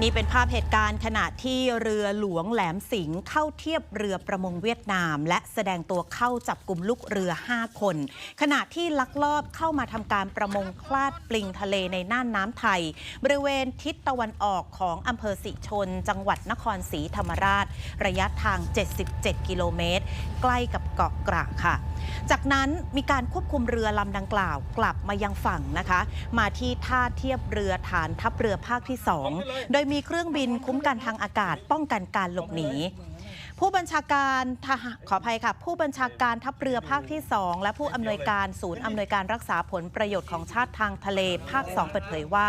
นี่เป็นภาพเหตุการณ์ขณะที่เรือหลวงแหลมสิงห์เข้าเทียบเรือประมงเวียดนาม และแสดงตัวเข้าจับกลุ่มลูกเรือ 5 คน ขณะที่ลักลอบเข้ามาทำการประมงคลาดปลิงทะเลในน่านน้ำไทย บริเวณทิศตะวันออกของอำเภอสิชน จังหวัดนครศรีธรรมราช ระยะทาง 77 กิโลเมตร ใกล้กับเกาะกระค่ะ จากนั้นมีการควบคุมเรือลำดังกล่าวกลับมายังฝั่งนะคะ มาที่ท่าเทียบเรือฐานทัพเรือภาคที่ 2 โดยมีเครื่องบินคุ้มกันทางอากาศ ป้องกันการหลบหนี ผู้บัญชาการขออภัยค่ะ ผู้บัญชาการทัพเรือภาคที่ 2 และผู้อำนวยการศูนย์อำนวยการรักษาผลประโยชน์ของชาติทางทะเลภาค 2 เปิดเผยว่า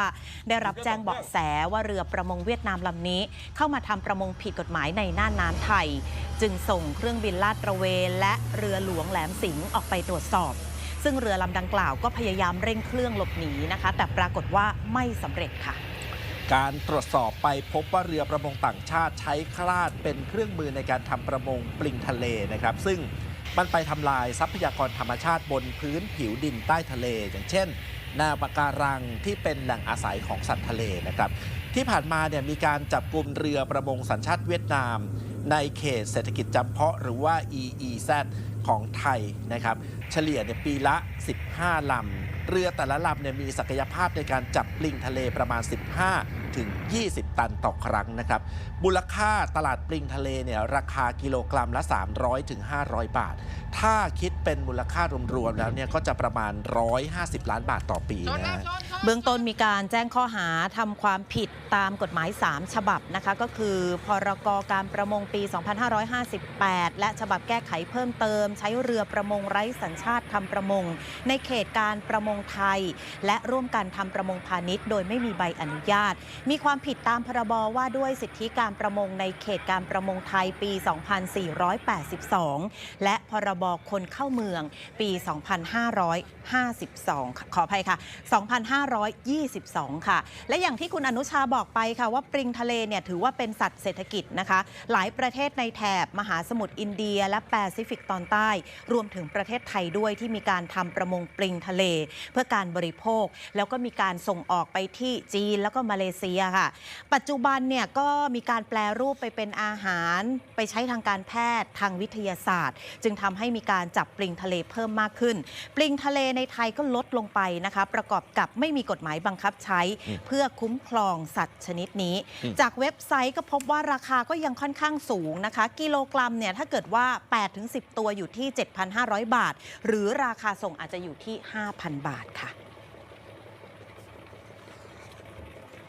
ได้รับแจ้งเบาะแสว่าเรือประมงเวียดนามลำนี้ เข้ามาทำประมงผิดกฎหมายในน่านน้ำไทย จึงส่งเครื่องบินลาดตระเวนและเรือหลวงแหลมสิงห์ออกไปตรวจสอบซึ่งเรือลำดังกล่าวก็พยายามเร่งเครื่องหลบหนีนะคะ แต่ปรากฏว่าไม่สำเร็จค่ะ การตรวจสอบไปพบว่าเรือประมงต่างชาติใช้คลาดเป็นเครื่องมือในการทำประมงปลิงทะเลนะครับ ซึ่งมันไปทำลายทรัพยากรธรรมชาติบนพื้นผิวดินใต้ทะเล อย่างเช่นนวปะการังที่เป็นแหล่งอาศัยของสัตว์ทะเลนะครับ ที่ผ่านมาเนี่ยมีการจับกลุ่มเรือประมงสัญชาติเวียดนาม ในเขตเศรษฐกิจจำเพาะหรือว่า EEZ ของไทยนะครับ เฉลี่ยเนี่ยปีละ 15 ลำ เรือแต่ละลำเนี่ยมีศักยภาพในการจับปลิงทะเลประมาณ 15 ถึง 20 ตันต่อครั้งนะครับมูลค่าตลาดปลิงทะเลเนี่ยราคากิโลกรัมละ 300ถึง500 บาท ถ้าคิดเป็นมูลค่ารวมๆแล้วเนี่ยก็จะประมาณ 150 ล้านบาทต่อปีนะฮะเบื้องต้นมีการแจ้งข้อหาทำความผิดตามกฎหมาย 3 ฉบับนะคะก็คือ พรกการประมงปี 2558 และฉบับแก้ไขเพิ่มเติม ใช้เรือประมงไร้สัญชาติทำประมง ในเขตการประมงไทย และร่วมกันทำประมงพาณิชย์ โดยไม่มีใบอนุญาตมีความผิดตามพรบว่าด้วยสิทธิการประมงในเขตการประมงไทยปี 2482 และพรบคนเข้าเมืองปี 2552 ขออภัยค่ะ 2522 ค่ะ และอย่างที่คุณอนุชาบอกไปค่ะว่าปริงทะเลเนี่ยถือว่าเป็นสัตว์เศรษฐกิจนะคะ หลายประเทศในแถบมหาสมุทรอินเดีย และแปซิฟิกตอนใต้ รวมถึงประเทศไทยด้วยที่มีการทำประมงปริงทะเล เพื่อการบริโภค แล้วก็มีการส่งออกไปที่จีนแล้วก็มาเลเซียค่ะ ปัจจุบันเนี่ยก็มีการแปลรูปไปเป็นอาหาร ไปใช้ทางการแพทย์ทางวิทยาศาสตร์ จึงทำให้มีการจับปลิงทะเลเพิ่มมากขึ้น ปลิงทะเลในไทยก็ลดลงไปนะคะ ประกอบกับไม่มีกฎหมายบังคับใช้ เพื่อคุ้มครองสัตว์ชนิดนี้ จากเว็บไซต์ก็พบว่าราคาก็ยังค่อนข้างสูงนะคะ กิโลกรัมเนี่ยถ้าเกิดว่า 8-10 ตัวอยู่ที่ 7,500 บาท หรือราคาส่งอาจจะอยู่ที่ 5,000 บาทค่ะ